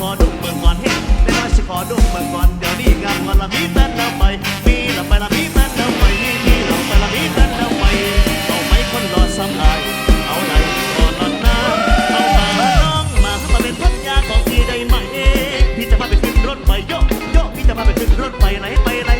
ขอดุกเมืองก่อนเฮ้ไดี๋ยวสิขอดุกเมืองก่อนเดี๋ยวนี้งามก่อนละมีแต่ละไปมีละไปละมีแต่ละไปมีมีละไปละมีแต่ละไปเอาไปคนรอซ้ำอาเอาไหนก่อนนอนนเอาตาลองมาทำมาเป็นพันยาของพี่ได้ไหมพี่จะพาไปขึ้นรถไปโยโยพี่จะพาไปขึ้นรถไปไหนไปไหน